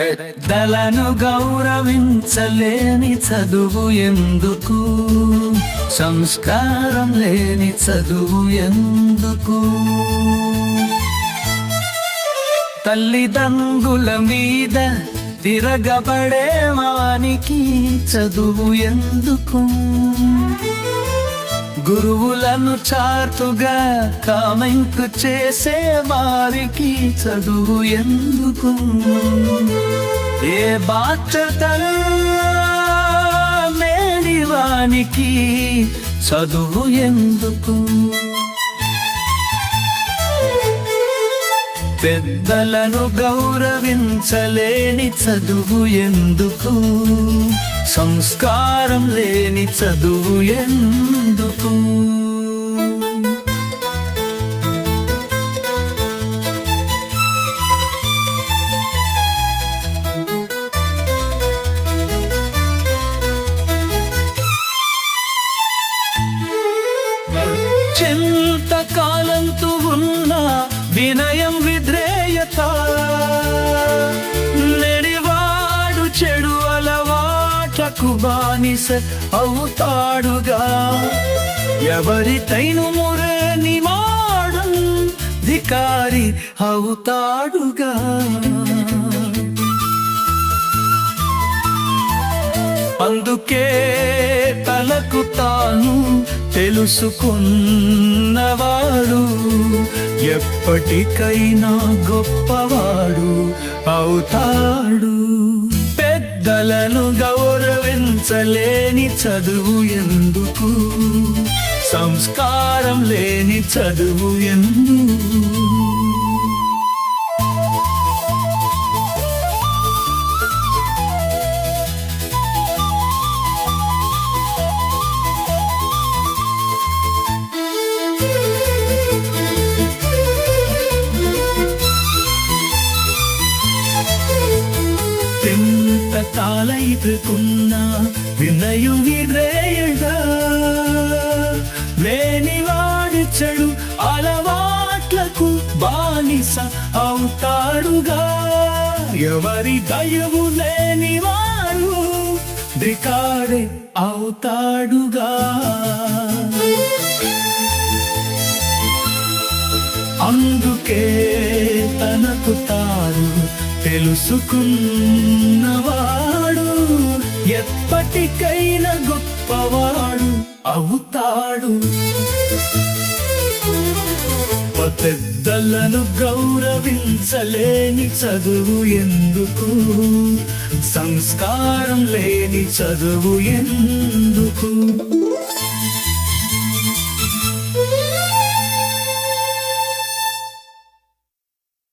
పెద్దలను గౌరవించలేని చదువు ఎందుకు? సంస్కారం లేని చదువు ఎందుకు? తల్లిదండ్రుల మీద తిరగబడే మానికి చదువు ఎందుకు? గురువులను చాటుగా కామెంట్ చేసే వారికి చదువు ఎందుకు? ఏ బాధ్యతలు మేడివానికి చదువు ఎందుకు? పెద్దలను గౌరవించలేని చదువు ఎందుకు? సంస్కారం లేని చదువు ఎందుకు? అలవాటకు బానిస అవుతాడుగా. ఎవరితైను మురని మాడం ధికారి అవుతాడుగా. అందుకే తలకు తాను తెలుసుకున్నవాడు ఎప్పటికైనా గొప్పవాడు అవుతాడు. పెద్దలను గౌ గౌరవించలేని చదువు ఎందుకు? సంస్కారం లేని చదువు ఎందుకు? ఎంత కాలైతుకున్న వినయు విరేయగా లేనివాడు చెడు అలవాట్లకు బానిస అవుతాడుగా. ఎవరి దయవు లేనివాడు దికాడే అవుతాడుగా. అందుకే తనకు తాను తెలుసుకున్నవాడు ఎప్పటికైనా గొప్పవాడు అవుతాడు. పెద్దలను గౌరవించలేని చదువు ఎందుకు? సంస్కారం లేని చదువు ఎందుకు?